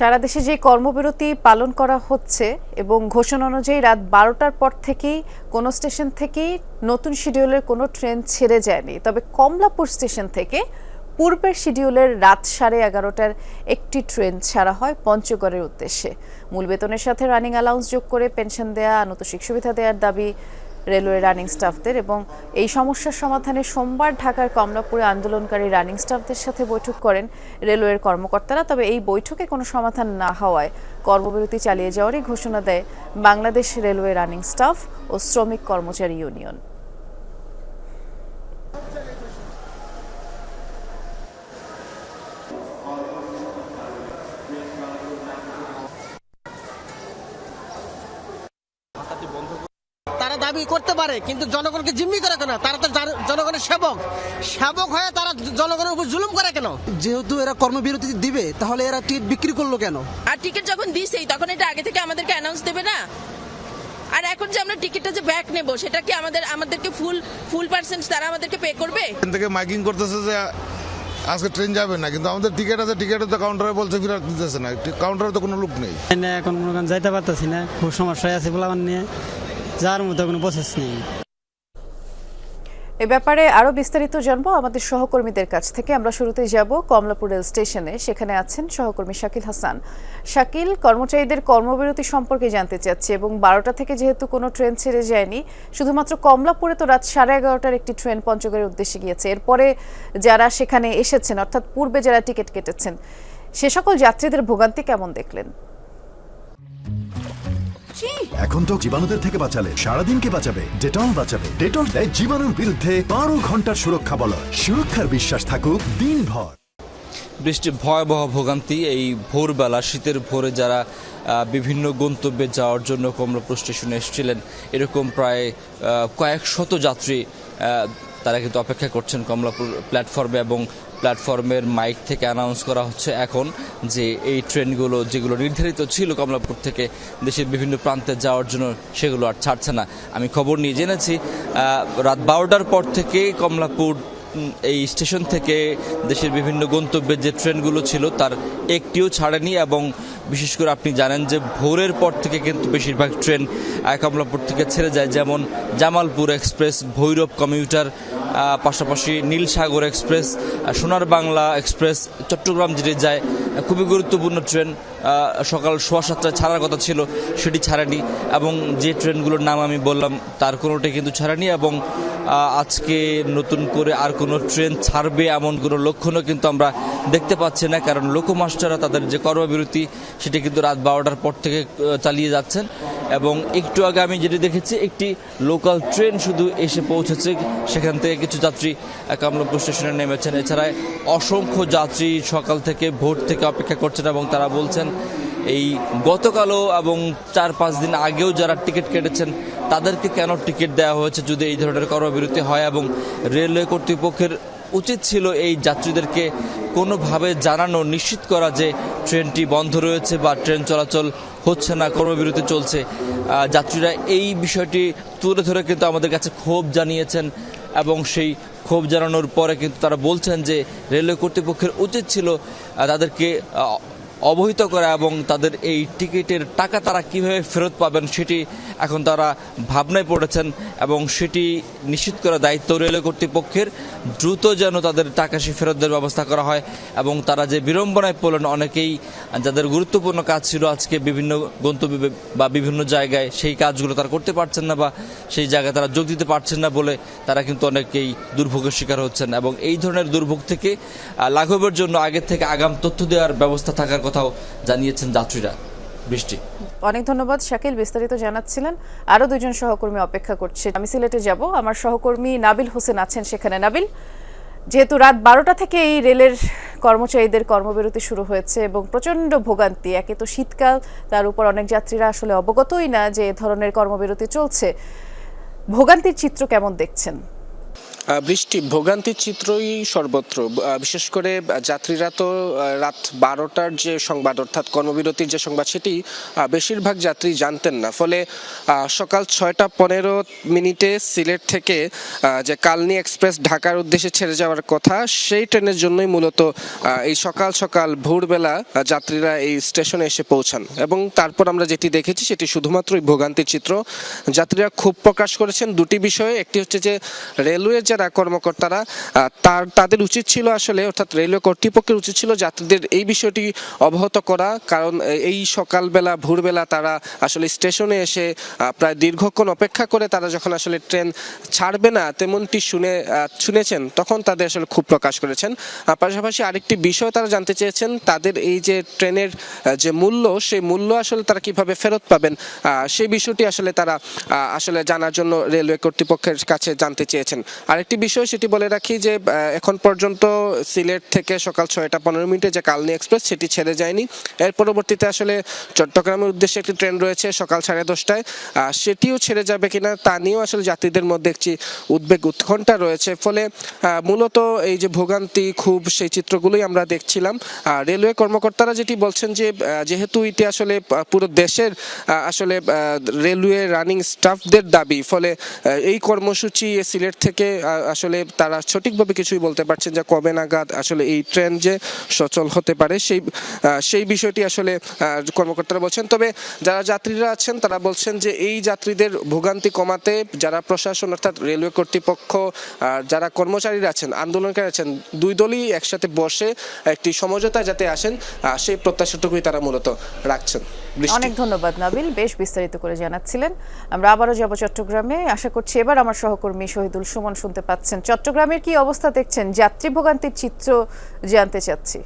সারা দেশে যে কর্মবিরতি পালন করা হচ্ছে এবং ঘোষণা অনুযায়ী রাত বারোটার পর থেকেই কোনো স্টেশন থেকেই নতুন শিডিউলের কোনো ট্রেন ছেড়ে যায়নি। তবে কমলাপুর স্টেশন থেকে পূর্বের শিডিউলের রাত সাড়ে এগারোটার একটি ট্রেন ছাড়া হয় পঞ্চগড়ের উদ্দেশ্যে। মূল বেতনের সাথে রানিং অ্যালাউন্স যোগ করে পেনশন দেয়া, আনুতোষিক সুবিধা দেওয়ার দাবি রেলওয়ে রানিং স্টাফদের এবং এই সমস্যার সমাধানে সোমবার ঢাকার কমলাপুরে আন্দোলনকারী রানিং স্টাফদের সাথে বৈঠক করেন রেলওয়ের কর্মকর্তারা। তবে এই বৈঠকে কোনো সমাধান না হওয়ায় কর্মবিরতি চালিয়ে যাওয়ারই ঘোষণা দেয় বাংলাদেশ রেলওয়ে রানিং স্টাফ ও শ্রমিক কর্মচারী ইউনিয়ন। দাবি করতে পারে কিন্তু জনগণকে জিম্মি করে কেন? তারা তো জন- জনগণের সেবক। সেবক হয়ে তারা জনগণের উপর জুলুম করে কেন? যেহেতু এরা কর্মবিরতি দিবে তাহলে এরা টিকিট বিক্রি করল কেন? আর টিকিট যখন দিছেই তখন এটা আগে থেকে আমাদেরকে অ্যানাউন্স দেবে না? আর এখন যে আমরা টিকিটটা যে ব্যাক নেব সেটা কি আমাদের আমাদেরকে ফুল ফুল পার্সেন্ট তারা আমাদেরকে পে করবে? এখান থেকে মাইকিং করতেছে যে আজকে ট্রেন যাবে না কিন্তু আমাদের টিকিট আছে টিকিটে তো কাউন্টারে বলছে ফিরাত দিতেছে না। কাউন্টারে তো কোনো লোক নেই। না এখন কোনো যাইতে পারতেছি না খুব সমস্যায় আছে বলে আমার নিয়ে। যার মতো কোনো প্রসেস নেই। এ ব্যাপারে আরও বিস্তারিত জানব আমাদের সহকর্মীদের কাছ থেকে। আমরা শুরুতে যাব কমলাপুর রেল স্টেশনে। সেখানে আছেন সহকর্মী শাকিল হাসান। শাকিল, কর্মচারীদের কর্মবিরতি সম্পর্কে জানতে চাচ্ছি এবং বারোটা থেকে যেহেতু কোনো ট্রেন ছেড়ে যায়নি, শুধুমাত্র কমলাপুরে তো রাত সাড়ে এগারোটার একটি ট্রেন পঞ্চগড়ের উদ্দেশ্যে গিয়েছে। এরপরে যারা সেখানে এসেছেন, অর্থাৎ পূর্বে যারা টিকিট কেটেছেন, সে সকল যাত্রীদের ভোগান্তি কেমন দেখলেন? এখন তো জীবাণুদের থেকে বাঁচালে সারাদিনকে বাঁচাবে ডেটল বাঁচাবে। ডেটল দেয় জীবাণুর বিরুদ্ধে বারো ঘণ্টার সুরক্ষা বলয় সুরক্ষার বিশ্বাস থাকুক দিনভর। বৃষ্টি ভয়াবহ ভোগান্তি এই ভোরবেলা শীতের ভোরে যারা বিভিন্ন গন্তব্যে যাওয়ার জন্য কমলাপুর স্টেশনে এসেছিলেন এরকম প্রায় কয়েক শত যাত্রী আহ, তারা কিন্তু অপেক্ষা করছেন কমলাপুর প্ল্যাটফর্মে এবং প্ল্যাটফর্মের মাইক থেকে অ্যানাউন্স করা হচ্ছে এখন যে এই ট্রেনগুলো যেগুলো নির্ধারিত ছিল কমলাপুর থেকে দেশের বিভিন্ন প্রান্তে যাওয়ার জন্য সেগুলো আর ছাড়ছে না। আমি খবর নিয়ে জেনেছি রাত বারোটার পর থেকে কমলাপুর এই স্টেশন থেকে দেশের বিভিন্ন গন্তব্যে যে ট্রেনগুলো ছিল তার একটিও ছাড়েনি এবং বিশেষ করে আপনি জানেন যে ভোরের পর থেকে কিন্তু বেশিরভাগ ট্রেন কমলাপুর থেকে ছেড়ে যায়। যেমন জামালপুর এক্সপ্রেস, ভৈরব কমিউটার আহ, নীল সাগর এক্সপ্রেস সোনার বাংলা এক্সপ্রেস চট্টগ্রাম যেটি যায় খুবই গুরুত্বপূর্ণ ট্রেন। সকাল সোয়া সাতটায় ছাড়ার কথা ছিল সেটি ছাড়েনি এবং যে ট্রেনগুলোর নাম আমি বললাম তার কোনোটাই কিন্তু ছাড়েনি এবং আজকে নতুন করে আর কোনো ট্রেন ছাড়বে এমন কোনো লক্ষণও কিন্তু আমরা দেখতে পাচ্ছি না কারণ লোকমাস্টাররা তাদের যে কর্মবিরতি সেটি কিন্তু রাত বারোটার পর থেকে চালিয়ে যাচ্ছেন এবং একটু আগে আমি যেটি দেখেছি একটি লোকাল ট্রেন শুধু এসে পৌঁছেছে সেখান থেকে কিছু যাত্রী আহ, স্টেশনে নেমেছেন। এছাড়া অসংখ্য যাত্রী সকাল থেকে ভোর থেকে অপেক্ষা করছেন এবং তারা বলছেন এই গতকালও এবং চার পাঁচ দিন আগেও যারা টিকিট কেটেছেন, তাদেরকে কেন টিকিট দেওয়া হয়েছে যদি এই ধরনের কর্মবিরতি হয়? এবং রেলওয়ে কর্তৃপক্ষের উচিত ছিল এই যাত্রীদেরকে কোনোভাবে জানানো, নিশ্চিত করা যে ট্রেনটি বন্ধ রয়েছে বা ট্রেন চলাচল হচ্ছে না, কর্মবিরতি চলছে। যাত্রীরা এই বিষয়টি তুলে ধরে কিন্তু আমাদের কাছে ক্ষোভ জানিয়েছেন এবং সেই ক্ষোভ জানানোর পরে কিন্তু তারা বলছেন যে রেলওয়ে কর্তৃপক্ষের উচিত ছিল তাদেরকে অবহিত করা এবং তাদের এই টিকিটের টাকা তারা কীভাবে ফেরত পাবেন সেটি এখন তারা ভাবনায় পড়েছেন এবং সেটি নিশ্চিত করা দায়িত্ব রেলওয়ে কর্তৃপক্ষের। দ্রুত যেন তাদের টাকা সে ফেরত দেওয়ার ব্যবস্থা করা হয় এবং তারা যে বিড়ম্বনায় পড়লেন অনেকেই, যাদের গুরুত্বপূর্ণ কাজ ছিল আজকে বিভিন্ন গন্তব্যে বা বিভিন্ন জায়গায় সেই কাজগুলো তারা করতে পারছেন না বা সেই জায়গায় তারা যোগ দিতে পারছেন না বলে তারা কিন্তু অনেকেই দুর্ভোগের শিকার হচ্ছেন এবং এই ধরনের দুর্ভোগ থেকে লাঘবের জন্য আগে থেকে আগাম তথ্য দেওয়ার ব্যবস্থা থাকার কথাও জানিয়েছেন যাত্রীরা। বৃষ্টি। অনেক ধন্যবাদ শাকিল, বিস্তারিত জানাচ্ছিলেন। আরও দুজন সহকর্মী অপেক্ষা করছে। আমি সিলেটে যাব। আমার সহকর্মী নাবিল হোসেন আছেন সেখানে। নাবিল, যেহেতু রাত বারোটা থেকে এই রেলের কর্মচারীদের কর্মবিরতি শুরু হয়েছে এবং প্রচণ্ড ভোগান্তি, একে তো শীতকাল, তার উপর অনেক যাত্রীরা আসলে অবগতই না যে এ ধরনের কর্মবিরতি চলছে। ভোগান্তির চিত্র কেমন দেখছেন? বৃষ্টি ভোগান্তির চিত্রই সর্বত্র। বিশেষ করে যাত্রীরা তো রাত বারোটার যে সংবাদ, অর্থাৎ কর্মবিরতির যে সংবাদ, সেটি বেশিরভাগ যাত্রী জানতেন না। ফলে সকাল ছয়টা পনেরো মিনিটে সিলেট থেকে যে কালনি এক্সপ্রেস ঢাকার উদ্দেশ্যে ছেড়ে যাওয়ার কথা, সেই ট্রেনের জন্যই মূলত এই সকাল সকাল ভোরবেলা যাত্রীরা এই স্টেশনে এসে পৌঁছান। এবং তারপর আমরা যেটি দেখেছি, সেটি শুধুমাত্রই ভোগান্তির চিত্র। যাত্রীরা ক্ষোভ প্রকাশ করেছেন দুটি বিষয়ে। একটি হচ্ছে যে রেলওয়ের যারা কর্মকর্তারা তার, তাদের উচিত ছিল আসলে, অর্থাৎ রেলওয়ে কর্তৃপক্ষের উচিত ছিল যাত্রীদের এই বিষয়টি অবগত করা, কারণ এই সকালবেলা, ভোরবেলা তারা আসলে স্টেশনে এসে প্রায় দীর্ঘক্ষণ অপেক্ষা করে তারা যখন আসলে ট্রেন ছাড়বে না, তেমনটি শুনে শুনেছেন, তখন তাদের আসলে খুব প্রকাশ করেছেন। পাশাপাশি আরেকটি বিষয় তারা জানতে চেয়েছেন, তাদের এই যে ট্রেনের যে মূল্য, সেই মূল্য আসলে তারা কীভাবে ফেরত পাবেন সেই বিষয়টি আসলে তারা আসলে জানার জন্য রেলওয়ে কর্তৃপক্ষের কাছে জানতে চেয়েছেন। আরেকটি বিষয় সেটি বলে রাখি যে এখন পর্যন্ত সিলেট থেকে সকাল ছয়টা পনেরো মিনিটে যে কালনি এক্সপ্রেস সেটি ছেড়ে যায়নি। এর পরবর্তীতে আসলে চট্টগ্রামের উদ্দেশ্যে একটি ট্রেন রয়েছে সকাল সাড়ে দশটায়। সেটিও ছেড়ে যাবে কিনা তা নিয়েও আসলে যাত্রীদের মধ্যে একটি উদ্বেগ উৎকণ্ঠা রয়েছে। ফলে মূলত এই যে ভোগান্তি খুব সেই চিত্রগুলোই আমরা দেখছিলাম। আর রেলওয়ে কর্মকর্তারা যেটি বলছেন যে যেহেতু এটি আসলে পুরো দেশের আসলে রেলওয়ে রানিং স্টাফদের দাবি, ফলে এই কর্মসূচি সিলেট থেকে আসলে তারা সঠিকভাবে কিছুই বলতে পারছেন যে কবে নাগাদ আসলে এই ট্রেন যে সচল হতে পারে সেই সেই বিষয়টি আসলে কর্মকর্তারা বলছেন তবে যারা যাত্রীরা আছেন, তারা বলছেন যে এই যাত্রীদের ভোগান্তি কমাতে যারা প্রশাসন অর্থাৎ রেলওয়ে কর্তৃপক্ষ যারা কর্মচারীরা আছেন, আন্দোলনকারী আছেন, দুই দলই একসাথে বসে একটি সমঝোতা যাতে আসেন সেই প্রত্যাশাটুকুই তারা মূলত রাখছেন। অনেক ধন্যবাদ নাবিল। বেশ বিস্তারিত করে জানাচ্ছিলেন। আমরা আবারও যাব চট্টগ্রামে। আশা করছি এবার আমার সহকর্মী শহীদুল সুমন শুনতে পাচ্ছেন। চট্টগ্রামের কি অবস্থা দেখছেন? যাত্রী ভোগান্তির চিত্র জানতে চাচ্ছি।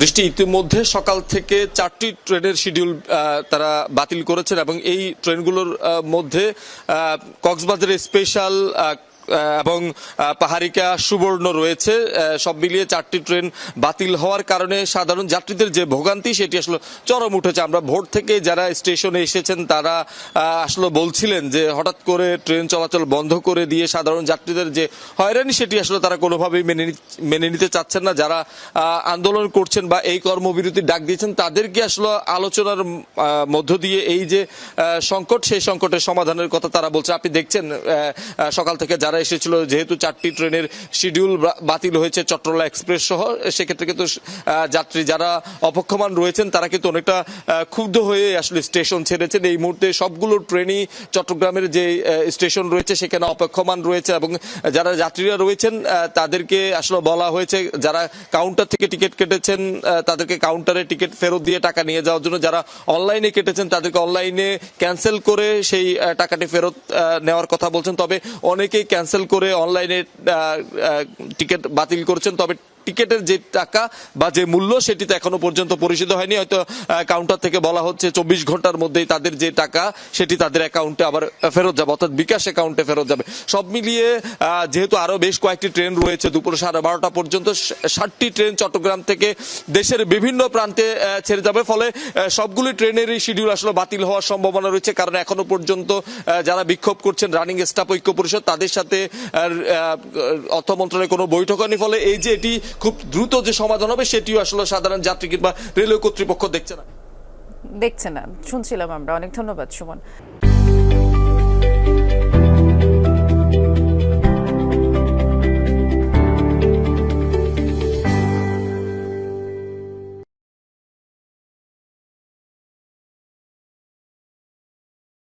বৃষ্টি ইতিমধ্যে সকাল থেকে চারটি ট্রেনের শিডিউল তারা বাতিল করেছেন এবং এই ট্রেনগুলোর মধ্যে কক্সবাজারের স্পেশাল এবং পাহাড়িকা সুবর্ণ রয়েছে। সব মিলিয়ে চারটি ট্রেন বাতিল হওয়ার কারণে সাধারণ যাত্রীদের যে ভোগান্তি, সেটি আসলে চরম উঠেছে। আমরা ভোর থেকে যারা স্টেশনে এসেছেন, তারা আসলে বলছিলেন যে হঠাৎ করে ট্রেন চলাচল বন্ধ করে দিয়ে সাধারণ যাত্রীদের যে হয়রানি, সেটি আসলে তারা কোনোভাবেই মেনে মেনে নিতে চাচ্ছেন না। যারা আন্দোলন করছেন বা এই কর্মবিরতির ডাক দিয়েছেন, তাদেরকে আসলে আলোচনার মধ্য দিয়ে এই যে সংকট, সেই সংকটের সমাধানের কথা তারা বলছে আপনি দেখছেন সকাল থেকে যারা এসেছিল, যেহেতু চারটি ট্রেনের শিডিউল বাতিল হয়েছে চট্টলা এক্সপ্রেস সহ, সেক্ষেত্রে কিন্তু যাত্রী যারা অপক্ষমান রয়েছেন, তারা কিন্তু অনেকটা ক্ষুব্ধ হয়ে আসলে স্টেশন ছেড়েছেন। এই মুহূর্তে সবগুলো ট্রেনই চট্টগ্রামের যে স্টেশন রয়েছে, সেখানে অপেক্ষমান রয়েছে এবং যারা যাত্রীরা রয়েছেন তাদেরকে আসলে বলা হয়েছে, যারা কাউন্টার থেকে টিকিট কেটেছেন তাদেরকে কাউন্টারে টিকিট ফেরত দিয়ে টাকা নিয়ে যাওয়ার জন্য, যারা অনলাইনে কেটেছেন, তাদেরকে অনলাইনে ক্যান্সেল করে সেই টাকাটি ফেরত নেওয়ার কথা বলছেন। তবে অনেকেই ক্যান্সেল করে অনলাইনে টিকিট বাতিল করছেন তবে টিকিটের যে টাকা বা যে মূল্য সেটি তো এখনও পর্যন্ত পরিশোধ হয়নি। হয়তো কাউন্টার থেকে বলা হচ্ছে চব্বিশ ঘণ্টার মধ্যেই তাদের যে টাকা সেটি তাদের অ্যাকাউন্টে আবার ফেরত যাবে, অর্থাৎ বিকাশ অ্যাকাউন্টে ফেরত যাবে। সব মিলিয়ে যেহেতু আরও বেশ কয়েকটি ট্রেন রয়েছে দুপুর সাড়ে বারোটা পর্যন্ত ষাটটি ট্রেন চট্টগ্রাম থেকে দেশের বিভিন্ন প্রান্তে ছেড়ে যাবে। ফলে সবগুলি ট্রেনেরই শিডিউল আসলে বাতিল হওয়ার সম্ভাবনা রয়েছে। কারণ এখনও পর্যন্ত যারা বিক্ষোভ করছেন রানিং স্টাফ ঐক্য পরিষদ, তাদের সাথে অর্থ মন্ত্রণালয়ের কোনো বৈঠক হয়নি। ফলে এই যে এটি খুব দ্রুত যে সমাধান হবে সেটিও আসলে সাধারণ যাত্রী কিংবা রেলওয়ে কর্তৃপক্ষ দেখছে না। দেখছে না। শুনছিলাম আমরা। অনেক ধন্যবাদ, সুমন।